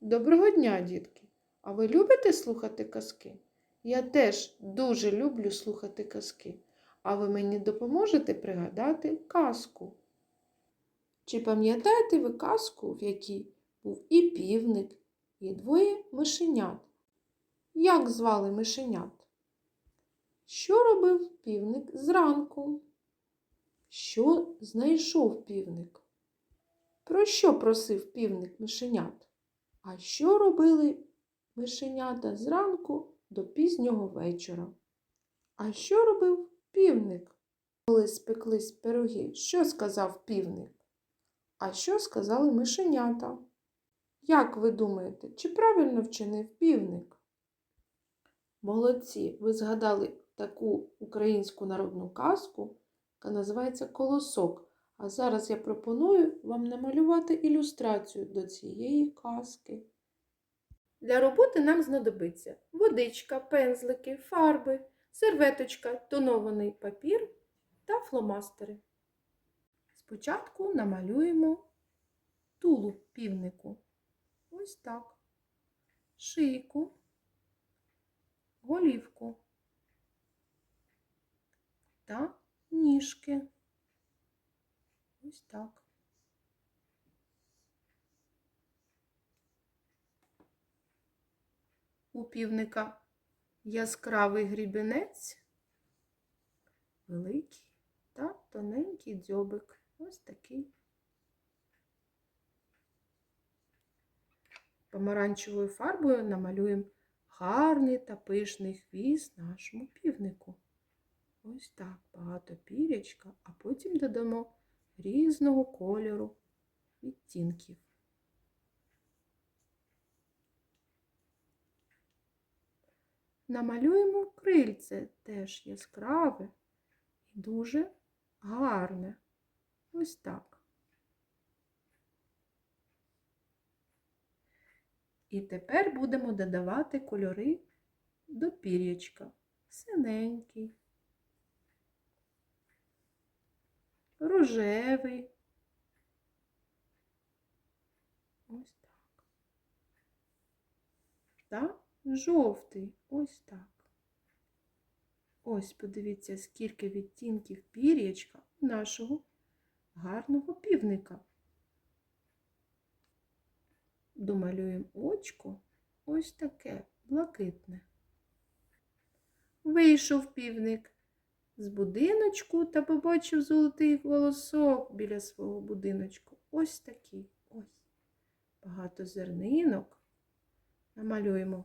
Доброго дня, дітки! А ви любите слухати казки? Я теж дуже люблю слухати казки. А ви мені допоможете пригадати казку? Чи пам'ятаєте ви казку, в якій був і півник, і двоє мишенят? Як звали мишенят? Що робив півник зранку? Що знайшов півник? Про що просив півник мишенят? А що робили мишенята зранку до пізнього вечора? А що робив півник? Коли спеклись пироги, що сказав півник? А що сказали мишенята? Як ви думаєте, чи правильно вчинив півник? Молодці, ви згадали таку українську народну казку, яка називається Колосок. А зараз я пропоную вам намалювати ілюстрацію до цієї казки. Для роботи нам знадобиться водичка, пензлики, фарби, серветочка, тонований папір та фломастери. Спочатку намалюємо тулуб півнику. Ось так. Шийку, голівку та ніжки. Ось так. У півника яскравий грібінець, великий та тоненький дзьобик. Ось такий. Помаранчевою фарбою намалюємо гарний та пишний хвіст нашому півнику. Ось так, багато пірячка, а потім додамо різного кольору відтінків. Намалюємо крильце теж яскраве і дуже гарне. Ось так. І тепер будемо додавати кольори до пір'ячка. Синенький, рожевий. Ось так. Та жовтий. Ось так. Ось подивіться, скільки відтінків пір'ячка у нашого гарного півника. Домалюємо очко ось таке блакитне. Вийшов півник з будиночку та побачив золотий волосок біля свого будиночку. Ось такий. Ось. Багато зернинок. Намалюємо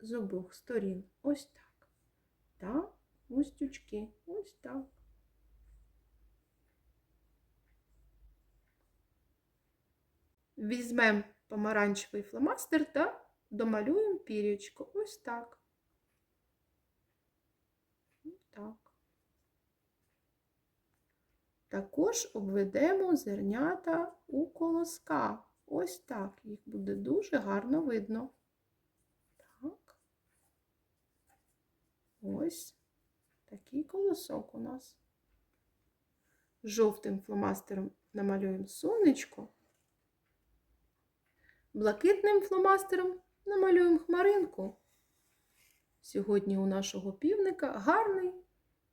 з обох сторін. Ось так. Та густючки. Ось так. Візьмемо помаранчевий фломастер та домалюємо пір'ячко. Ось так. Так. Також обведемо зернята у колоска. Ось так. Їх буде дуже гарно видно. Так. Ось такий колосок у нас. Жовтим фломастером намалюємо сонечко. Блакитним фломастером намалюємо хмаринку. Сьогодні у нашого півника гарний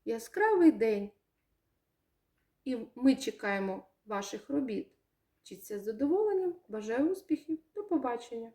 яскравий день. І ми чекаємо ваших робіт. Вчіться з задоволенням. Бажаю успіхів. До побачення!